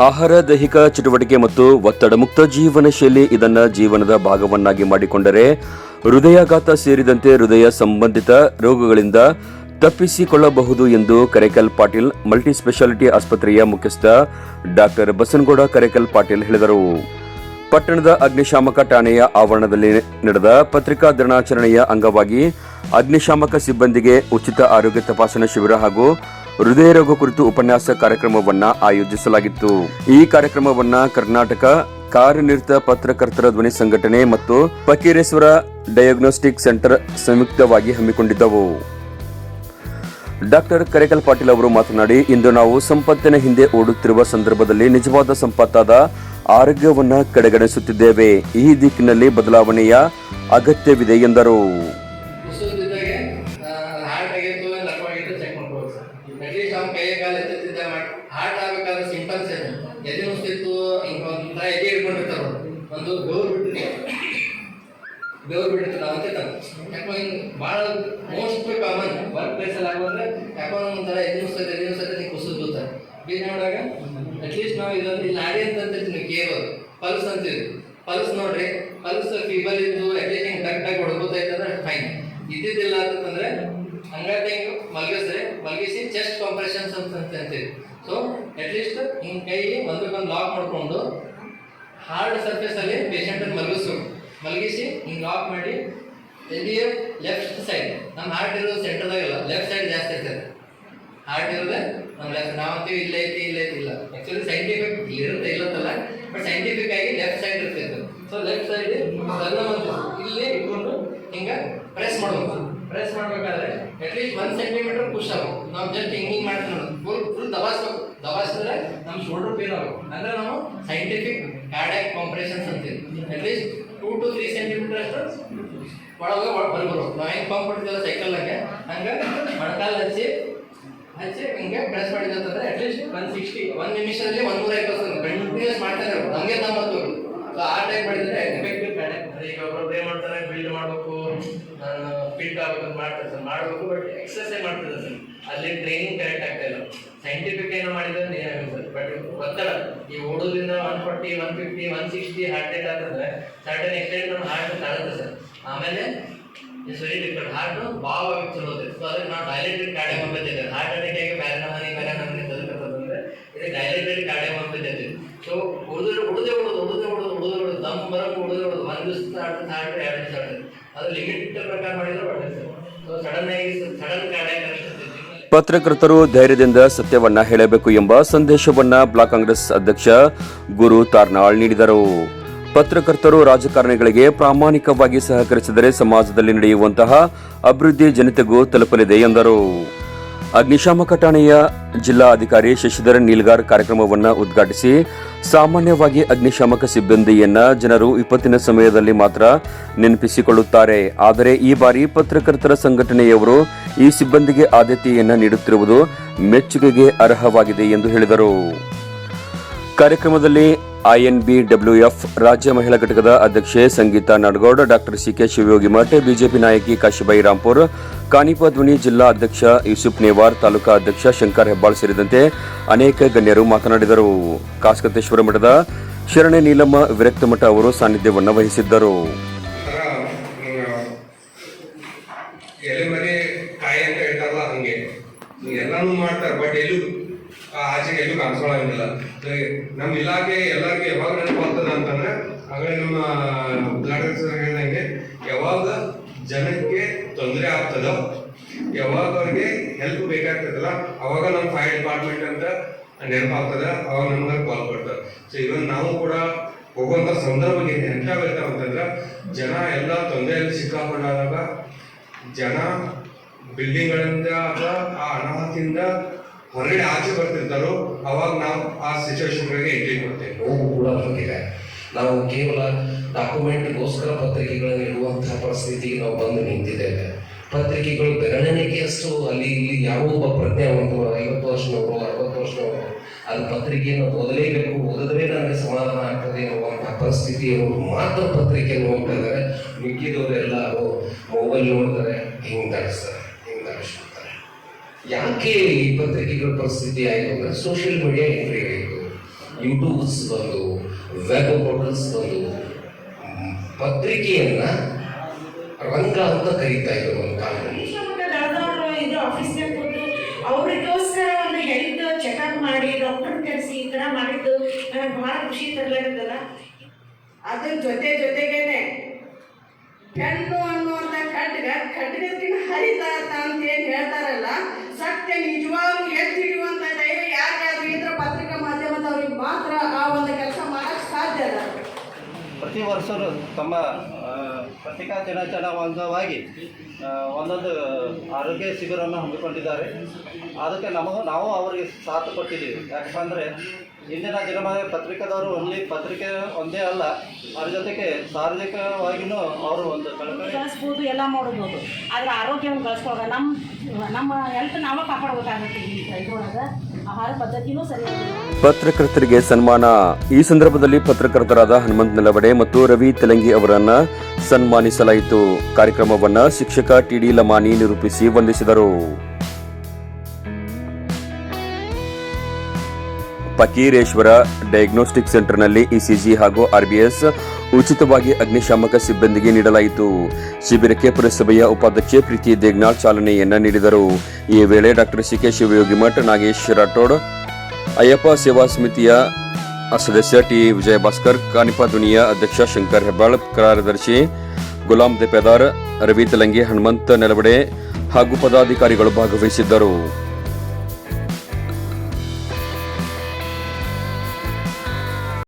ಆಹಾರ, ದೈಹಿಕ ಚಟುವಟಿಕೆ ಮತ್ತು ಒತ್ತಡ ಮುಕ್ತ ಜೀವನ ಶೈಲಿ ಇದನ್ನ ಜೀವನದ ಭಾಗವನ್ನಾಗಿ ಮಾಡಿಕೊಂಡರೆ ಹೃದಯಾಘಾತ ಸೇರಿದಂತೆ ಹೃದಯ ಸಂಬಂಧಿತ ರೋಗಗಳಿಂದ ತಪ್ಪಿಸಿಕೊಳ್ಳಬಹುದು ಎಂದು ಕರೇಕಲ್ ಪಾಟೀಲ್ ಮಲ್ಟಿ ಸ್ಪೆಷಾಲಿಟಿ ಆಸ್ಪತ್ರೆಯ ಮುಖ್ಯಸ್ಥ ಡಾಕ್ಟರ್ ಬಸನಗೌಡ ಕರೇಕಲ್ ಪಾಟೀಲ್ ಹೇಳಿದರು. ಪಟ್ಟಣದ ಅಗ್ನಿಶಾಮಕ ಠಾಣೆಯ ಆವರಣದಲ್ಲಿ ನಡೆದ ಪತ್ರಿಕಾ ದಿನಾಚರಣೆಯ ಅಂಗವಾಗಿ ಅಗ್ನಿಶಾಮಕ ಸಿಬ್ಬಂದಿಗೆ ಉಚಿತ ಆರೋಗ್ಯ ತಪಾಸಣಾ ಶಿಬಿರ ಹಾಗೂ ಹೃದಯ ರೋಗ ಕುರಿತು ಉಪನ್ಯಾಸ ಕಾರ್ಯಕ್ರಮವನ್ನ ಆಯೋಜಿಸಲಾಗಿತ್ತು. ಈ ಕಾರ್ಯಕ್ರಮವನ್ನ ಕರ್ನಾಟಕ ಕಾರ್ಯನಿರತ ಪತ್ರಕರ್ತರ ಧ್ವನಿ ಸಂಘಟನೆ ಮತ್ತು ಫಕೀರೇಶ್ವರ ಡಯಾಗ್ನೋಸ್ಟಿಕ್ ಸೆಂಟರ್ ಸಂಯುಕ್ತವಾಗಿ ಹಮ್ಮಿಕೊಂಡಿದ್ದವು. ಡಾಕ್ಟರ್ ಕರೇಕಲ್ ಪಾಟೀಲ್ ಅವರು ಮಾತನಾಡಿ, ಇಂದು ನಾವು ಸಂಪತ್ತಿನ ಹಿಂದೆ ಓಡುತ್ತಿರುವ ಸಂದರ್ಭದಲ್ಲಿ ನಿಜವಾದ ಸಂಪತ್ತಾದ ಆರೋಗ್ಯವನ್ನು ಕಡೆಗಣಿಸುತ್ತಿದ್ದೇವೆ. ಈ ದಿಕ್ಕಿನಲ್ಲಿ ಬದಲಾವಣೆಯ ಅಗತ್ಯವಿದೆ ಎಂದರು. ಎದೆ ಇಟ್ಕೊಂಡಿರ್ತಾರ ಒಂದು ಗೌರ್ ಬಿಟ್ಟಿರ್ತಾರೆ ಗೌರ್ ಬಿಟ್ಟು ಅವಂತೆ ಯಾಕೋ ಹಿಂಗೆ ಭಾಳ ಮೋಸ್ಟ್ ಕಾಮನ್ ವರ್ಕ್ ಪ್ಲೇಸಲ್ಲಿ ಆಗೋದ್ರೆ ಯಾಕೋ ಒಂಥರ ಎದೆ ನುಸ್ತೈತೆ ಎದೆ ನುಸ್ತೈತೆ ನೀವು ಕುಸಿದು ಬೀಳ್ತಾರೆ ಬೀಜ ನೋಡಾಗ ಅಟ್ಲೀಸ್ಟ್ ನಾವು ಇದೊಂದು ಇಲ್ಲಿ ನಾಡಿ ಅಂತ ಅಂತಿರ್ತೀವಿ ಕೇವಲ. ಪಲ್ಸ್ ಅಂತೀವಿ. ಪಲ್ಸ್ ನೋಡ್ರಿ, ಪಲ್ಸ್ ಫೀಬರ್ ಇದ್ದು ಅಟ್ಲೀಸ್ಟ್ ಹಿಂಗೆ ಟಕ್ ಟಕ್ ಹೊಡ್ಕೋತೈತೆ ಅಂದ್ರೆ ಫೈನ್ ಇದ್ದಿದ್ದಿಲ್ಲ ಅಂತಂದ್ರೆ ಹಂಗಾಗಿ ಹಿಂಗೆ? ಮಲಗಿಸ್ರಿ. ಮಲಗಿಸಿ ಚೆಸ್ಟ್ ಕಾಂಪ್ರೆಷನ್ಸ್ ಅಂತ ಅಂತ ಅಂತೀವಿ ಸೊ ಅಟ್ಲೀಸ್ಟ್ ಹಿಂಗೆ ಕೈ ಒಂದಕ್ಕೊಂದು ಲಾಕ್ ಮಾಡ್ಕೊಂಡು ಹಾರ್ಡ್ ಸರ್ಫೇಸ್ ಅಲ್ಲಿ ಪೇಷಂಟ್ ಮಲಗಿಸು. ಮಲಗಿಸಿ ಹಿಂಗೆ ಲಾಕ್ ಮಾಡಿ ಎಲ್ಲಿ ಲೆಫ್ಟ್ ಸೈಡ್ ನಮ್ಮ ಹಾರ್ಟ್ ಇರೋದು ಸೆಂಟರ್ದಾಗಲ್ಲ ಲೆಫ್ಟ್ ಸೈಡ್ ಜಾಸ್ತಿ ಇರ್ತದೆ. ಹಾರ್ಟ್ ಇರೋದೆ ನಮ್ಮ ಲೆಫ್ಟ್ ಇಲ್ಲ ಐತಿ ಇಲ್ಲ ಐತಿ ಇಲ್ಲ. ಆಕ್ಚುಲಿ ಸೈಂಟಿಫಿಕ್ ಇರುತ್ತೆ ಇಲ್ಲತ್ತಲ್ಲ ಬಟ್ ಸೈಂಟಿಫಿಕ್ ಆಗಿ ಲೆಫ್ಟ್ ಸೈಡ್ ಇರ್ತೈತೆ ಸೊ ಲೆಫ್ಟ್ ಸೈಡ್ ಸಣ್ಣ ಒಂದು ಇಲ್ಲಿ ಇಟ್ಕೊಂಡು ಹಿಂಗೆ ಪ್ರೆಸ್ ಮಾಡ್ಬೇಕು. ಪ್ರೆಸ್ ಮಾಡ್ಬೇಕಾದ್ರೆ ಅಟ್ಲೀಸ್ಟ್ ಒಂದ್ ಸೆಂಟಿಮೀಟರ್ ಪುಷ್ ಆಗ್ಬೇಕು ನಾವು ಜಸ್ಟ್ ಹಿಂಗ್ ಮಾಡ್ತೀವಿ ಫುಲ್ ಫುಲ್ ದಬಾಸ್ಬೇಕು. ದಬಾಸಿದ್ರೆ ನಮ್ಮ ಶೋಲ್ಡರ್ ಪೇನ್ ಆಗ್ಬೇಕು ಅಂದ್ರೆ ನಾವು ಸೈಂಟಿಫಿಕ್ ಕಾರ್ಡಿಯಾಕ್ ಕಾಂಪ್ರೆಷನ್ಸ್ ಅಂತೀವಿ at least two to three centimetre ಅಷ್ಟು ಒಳಗೆ ಬರ್ಬರು ನಾವು ಹೆಂಗೆ ಪಂಪ್ ಹೊಡಿತೀವಲ್ಲ ಸೈಕಲ್ನಾಗೆ ಹಂಗೆ ಮೊಣಕಾಲು ಹಚ್ಚಿ ಹಚ್ಚಿ ಹಿಂಗೆ ಪ್ರೆಸ್ ಮಾಡಿದಂತಂದ್ರೆ ಅಟ್ಲೀಸ್ಟ್ ಒನ್ ಸಿಕ್ಸ್ಟಿ ಒಂದ್ ನಿಮಿಷದಲ್ಲಿ ಒಂದು ನೂರ ಇಪ್ಪತ್ತು ಕಂಟಿನ್ಯೂಸ್ ಮಾಡ್ತಾನೆ ಹಂಗೆ ನಾವು ಸೊ ಆ ಟೈಪ್ ಮಾಡಿದ್ರೆ ಎಫೆಕ್ಟಿವ್ ಈಗ ಒಬ್ಬರು ಏನು ಮಾಡ್ತಾರೆ ಬಿಲ್ಡ್ ಮಾಡಬೇಕು. ನಾನು ಫಿಟ್ ಆಗಬೇಕು ಮಾಡ್ತಾರೆ. ಸರ್ ಮಾಡಬೇಕು ಬಟ್ ಎಕ್ಸಸೈಸ್ ಮಾಡ್ತಿದ್ದಾರೆ. ಸರ್ ಅಲ್ಲಿ ಟ್ರೈನಿಂಗ್ ಕರೆಕ್ಟ್ ಆಗ್ತಾ ಇಲ್ಲ. ಸೈಂಟಿಫಿಕ್ ಏನು ಮಾಡಿದ್ರೆ ಬಟ್ ಒತ್ತಡ ಈ ಓಡೋದ್ರಿಂದ one forty one fifty one sixty heart attack ಆಗ್ತದೆ ಸರ್ಟನ್ ಎಕ್ಸ್ಟೆಂಟ್ ನಮ್ಮ ಹಾರ್ಟ್ ತಾಳುತ್ತೆ ಸರ್. ಆಮೇಲೆ ಇಟ್ಸ್ ವೆರಿ ಡಿಫ್ರೆಂಟ್ ಹಾರ್ಟ್ ಭಾವ ಚಲೋ ಸೊ ಅದಕ್ಕೆ ನಾವು ಡೈಲೆಟೆಡ್ ಕಾರ್ಡಿಯೋಮಪತಿ ಇದೆ ಹಾರ್ಟ್ ಅಟ್ಯಾಕ್ ಆಗಿ ಬೇರೆ ನಮನಿ ಬೇರೆ ನಮನಿ ಬದುಕತ್ತಂದ್ರೆ ಇದು ಡೈಲೆಟೆಡ್ ಕಾರ್ಡಿಯೋಮಪತಿ ಇದೆ ಸೊ ಉಳಿದ್ರೆ ಉಳಿದೇ ಉಳಿದು ಉಳಿದೇ ಉಳಿದು ಉಳಿದು ಉಳಿದು, ದಮ್ ಬರೋಕೆ ಉಳಿದೇ ಉಳಿದು, ಒಂದು ದಿವಸ ಆಡ್ತದೆ ಹಾರ್ಟ್ ಎರಡು ದಿವಸ ಆಡ್ತದೆ ಅದು ಲಿಮಿಟ್ ಪ್ರಕಾರ ಮಾಡಿದ್ರೆ ಒಳ್ಳೆಯದು ಸೊ ಸಡನ್ ಆಗಿ ಸಡನ್ ಕಾರ್ಡಿಯಾಕ್ ಅರೆಸ್ಟ್ ಪತ್ರಕರ್ತರು ಧೈರ್ಯದಿಂದ ಸತ್ಯವನ್ನ ಹೇಳಬೇಕು ಎಂಬ ಸಂದೇಶವನ್ನ ಬ್ಲಾಕ್ ಕಾಂಗ್ರೆಸ್ ಅಧ್ಯಕ್ಷ ಗುರು ತಾರ್ನಾಳ್ ನೀಡಿದರು. ಪತ್ರಕರ್ತರು ರಾಜಕಾರಣಿಗಳಿಗೆ ಪ್ರಾಮಾಣಿಕವಾಗಿ ಸಹಕರಿಸಿದರೆ ಸಮಾಜದಲ್ಲಿ ನಡೆಯುವಂತಹ ಅಭಿವೃದ್ಧಿ ಜನತೆಗೂ ತಲುಪಲಿದೆ ಎಂದರು. ಅಗ್ನಿಶಾಮಕ ಠಾಣೆಯ ಜಿಲ್ಲಾಧಿಕಾರಿ ಶಶಿಧರ್ ನೀಲ್ಗಾರ್ ಕಾರ್ಯಕ್ರಮವನ್ನು ಉದ್ಘಾಟಿಸಿ, ಸಾಮಾನ್ಯವಾಗಿ ಅಗ್ನಿಶಾಮಕ ಸಿಬ್ಬಂದಿಯನ್ನ ಜನರು ವಿಪತ್ತಿನ ಸಮಯದಲ್ಲಿ ಮಾತ್ರ ನೆನಪಿಸಿಕೊಳ್ಳುತ್ತಾರೆ. ಆದರೆ ಈ ಬಾರಿ ಪತ್ರಕರ್ತರ ಸಂಘಟನೆಯವರು ಈ ಸಿಬ್ಬಂದಿಗೆ ಆದ್ಯತೆಯನ್ನು ನೀಡುತ್ತಿರುವುದು ಮೆಚ್ಚುಗೆಗೆ ಅರ್ಹವಾಗಿದೆ ಎಂದು ಹೇಳಿದರು. ಕಾರ್ಯಕ್ರಮದಲ್ಲಿ ಐಎನ್ಬಿಡಬ್ಲ್ಯೂಎಫ್ ರಾಜ್ಯ ಮಹಿಳಾ ಘಟಕದ ಅಧ್ಯಕ್ಷೆ Sangeeta Nadagouda, doctor C K Shivayogi Math, BJP ನಾಯಕಿ ಕಾಶಿಬಾಯಿ ರಾಂಪುರ್ ಕಾನಿಪಾ ಧ್ವನಿ ಜಿಲ್ಲಾ ಅಧ್ಯಕ್ಷ ಯೂಸುಫ್ ನೇವಾರ್, ತಾಲೂಕಾ ಅಧ್ಯಕ್ಷ ಶಂಕರ್ ಹೆಬ್ಬಾಳ್ ಸೇರಿದಂತೆ ಅನೇಕ ಗಣ್ಯರು ಮಾತನಾಡಿದರು. ಕಾಸ್ಕತೇಶ್ವರ ಮಠದ ಶರಣೆ ನೀಲಮ್ಮ ವಿರಕ್ತಮಠ ಅವರು ಸಾನ್ನಿಧ್ಯವನ್ನು ವಹಿಸಿದ್ದರು ಒಂಥರ ಎಲೆ ಮನೆ ಕಾಯಿ ಅಂತ ಹೇಳ್ತಾರಲ್ಲ ಹಂಗೆ ಎಲ್ಲಾನು ಮಾಡ್ತಾರೆ ಬಟ್ ಎಲ್ಲೂ ಆಚೆಗೆ ಎಲ್ಲೂ ಕಾಣಿಸ್ಕೊಳ್ಳಂಗಿಲ್ಲ. ನಮ್ಮ ಇಲಾಖೆ ಎಲ್ಲರಿಗೂ ಯಾವಾಗ ನೆನಪಾಗ್ತದ ಅಂತಂದ್ರೆ ಆಗಲೇ ನಮ್ಮ ಉದ್ಘಾಟಕ ಸರ್ ಹೇಳಿದಂಗೆ ಯಾವಾಗ ಜನಕ್ಕೆ ತೊಂದರೆ ಆಗ್ತದ, ಯಾವಾಗ ಅವ್ರಿಗೆ ಹೆಲ್ಪ್ ಬೇಕಾಗ್ತದಲ್ಲ, ಅವಾಗ ನಮ್ಮ ಫೈರ್ ಡಿಪಾರ್ಟ್ಮೆಂಟ್ ಅಂತ ನೆನಪಾಗ್ತದ, ಅವಾಗ ನಮ್ಗೆ ಕಾಲ್ ಕೊಡ್ತಾರೆ. ಸೊ ಇವನ್ ನಾವು ಕೂಡ ಹೋಗುವಂತ ಸಂದರ್ಭಕ್ಕೆ ಎಂತಾಗುತ್ತೆ ಅಂತಂದ್ರೆ, ಜನ ಎಲ್ಲ ತೊಂದರೆಯಲ್ಲಿ ಸಿಕ್ಕಾಕೊಂಡಾಗ ಜನ ಬಿಲ್ಡಿಂಗ್ಗಳಿಂದ ಅಥವಾ ಅನಾಹುತಿಯಿಂದ ಹೊರಗಡೆ ಆಚೆ ಬರ್ತಿರ್ತಾರೋ, ಅವಾಗ ನಾವು ಆ ಸಿಚುವೇಶನ್ಗಳಿಗೆ ಎಂಟ್ರಿ ಕೊಡ್ತೇವೆ. ನೋವು ಕೂಡ ಬಂದಿದೆ. ನಾವು ಕೇವಲ ಡಾಕ್ಯುಮೆಂಟ್ಗೋಸ್ಕರ ಪತ್ರಿಕೆಗಳನ್ನು ಇಡುವಂತಹ ಪರಿಸ್ಥಿತಿಗೆ ನಾವು ಬಂದು ನಿಂತಿದ್ದೇವೆ. ಪತ್ರಿಕೆಗಳು ಬೆರಳೆಣಿಕೆಯಷ್ಟು ಅಲ್ಲಿ ಇಲ್ಲಿ ಯಾವ ಒಬ್ಬ ಪ್ರಜ್ಞಾವಂತರು ಐವತ್ತು ವರ್ಷನವರು ಅರವತ್ತು ವರ್ಷನವರು ಅದು ಪತ್ರಿಕೆಯನ್ನು ಓದಲೇಬೇಕು ಓದಿದ್ರೆ ನನಗೆ ಸಮಾಧಾನ ಆಗ್ತದೆ ಪರಿಸ್ಥಿತಿ ಪರಿಸ್ಥಿತಿಯವರು ಮಾತ್ರ ಪತ್ರಿಕೆಯನ್ನು ಓದ್ತಾ ಇದ್ದಾರೆ. ಮಿಕ್ಕಿದವರೆಲ್ಲ ಮೊಬೈಲ್ ನೋಡ್ತಾರೆ, ಹಿಂಗೆ ತರಿಸ್ಬಿಡ್ತಾರೆ ಯಾಕೆ ಈ ಪತ್ರಿಕೆಗಳ ಪರಿಸ್ಥಿತಿ ಆಯಿತು ಅಂದರೆ ಸೋಷಿಯಲ್ ಮೀಡಿಯಾ ಎಂಟ್ರಿ ಆಯಿತು. ಯೂಟ್ಯೂಬ್ಸ್ ಬಂದು ವೆಬ್ ಪೋರ್ಟಲ್ಸ್ ಬಂದು ಪತ್ರಿಕೆಯನ್ನ ರಂಗ ಅಂತ ಕರೀತಾ ಇದ್ರು ಒಂದು ಕಾಲದಲ್ಲಿ. ಅವ್ರಿಗೋಸ್ಕರ ಒಂದು ಹೆಲ್ತ್ ಚೆಕಪ್ ಮಾಡಿ ಡಾಕ್ಟರ್ ಕರೆಸಿ, ಈ ಥರ ಮಾಡಿದ್ದು ನನಗೆ ಭಾಳ ಖುಷಿ ತರ್ಲಾಗತ್ತಲ್ಲ? ಅದ್ರ ಜೊತೆ ಜೊತೆಗೇನೆ ಹೆಣ್ಣು ಅನ್ನುವಂಥ ಖಡ್ಗ ಖಡ್ಗಕ್ಕಿನ ಹರಿತ ಅಂತ ಏನು ಹೇಳ್ತಾರಲ್ಲ, ಸತ್ಯ ನಿಜವಾಗ್ಲೂ ಎತ್ತಿ ದೈವ ಯಾಕಾದ್ರೂ ಇದ್ರ ಪತ್ರಿಕಾ ಮಾಧ್ಯಮದವ್ರಿಗೆ ಮಾತ್ರ ಆ ಒಂದು ಕೆಲಸ ಮಾಡಕ್ಕೆ ಸಾಧ್ಯ ಅದ ಪ್ರತಿ ವರ್ಷ ತಮ್ಮ ಪತ್ರಿಕಾ ದಿನಾಚರಣೆ ಅಂಗವಾಗಿ ಒಂದೊಂದು ಆರೋಗ್ಯ ಶಿಬಿರವನ್ನು ಹಮ್ಮಿಕೊಂಡಿದ್ದಾರೆ. ಅದಕ್ಕೆ ನಮಗೂ, ನಾವು ಅವರಿಗೆ ಸಾಥ್ ಕೊಟ್ಟಿದ್ದೀವಿ. ಯಾಕಂದರೆ ಇಂದಿನ ದಿನಮಾನ ಪತ್ರಿಕೆದವರು ಒಂದು ಪತ್ರಿಕೆ ಒಂದೇ ಅಲ್ಲ ಅದ್ರ ಜೊತೆಗೆ ಸಾರ್ವಜನಿಕವಾಗಿಯೂ ಅವರು ಒಂದು ಕಳಿಸ್ಬೋದು ಎಲ್ಲ ಮಾಡ್ಬೋದು. ಆದರೆ ಆರೋಗ್ಯವನ್ನು ಗಳಿಸ್ಕೊಳ್ಳೋದು ನಮ್ಮ ನಮ್ಮ ಹೆಲ್ತ್ ನಾವೇ ಕಾಪಾಡ್ಬೇಕಾಗುತ್ತೆ ಪತ್ರಕರ್ತರಿಗೆ ಸನ್ಮಾನ. ಈ ಸಂದರ್ಭದಲ್ಲಿ ಪತ್ರಕರ್ತರಾದ ಹನುಮಂತ್ ನೆಲವಡೆ ಮತ್ತು ರವಿ ತೆಲಂಗಿ ಅವರನ್ನ ಸನ್ಮಾನಿಸಲಾಯಿತು. ಕಾರ್ಯಕ್ರಮವನ್ನ ಶಿಕ್ಷಕ ಟಿಡಿ ಲಮಾನಿ ನಿರೂಪಿಸಿ ವಂದಿಸಿದರು. ಪಕೀರೇಶ್ವರ ಡಯಾಗ್ನೋಸ್ಟಿಕ್ ಸೆಂಟರ್ನಲ್ಲಿ ಇಸಿಜಿ ಹಾಗೂ ಆರ್ಬಿಎಸ್ ಉಚಿತವಾಗಿ ಅಗ್ನಿಶಾಮಕ ಸಿಬ್ಬಂದಿಗೆ ನೀಡಲಾಯಿತು. ಶಿಬಿರಕ್ಕೆ ಪುರಸಭೆಯ ಉಪಾಧ್ಯಕ್ಷೆ ಪ್ರೀತಿ ದೇಗ್ನಾಳ್ ಚಾಲನೆಯನ್ನ ನೀಡಿದರು. ಈ ವೇಳೆ ಡಾಕ್ಟರ್ ಸಿ ಕೆ ಶಿವಯೋಗಿ ಮಠ ನಾಗೇಶ್ ರಾಠೋಡ್, ಅಯ್ಯಪ್ಪ ಸೇವಾ ಸಮಿತಿಯ ಸದಸ್ಯ ಟಿ ವಿಜಯ ಭಾಸ್ಕರ್ ಕಾನಿಪಾ ದುನಿಯಾ ಅಧ್ಯಕ್ಷ ಶಂಕರ್ ಹೆಬ್ಬಾಳ್, ಕಾರ್ಯದರ್ಶಿ ಗುಲಾಂ ದೆಪೆದಾರ್ ರವಿ ತಲಂಗಿ ಹನುಮಂತ ನೆಲವಡೆ ಹಾಗೂ ಪದಾಧಿಕಾರಿಗಳು ಭಾಗವಹಿಸಿದ್ದರು.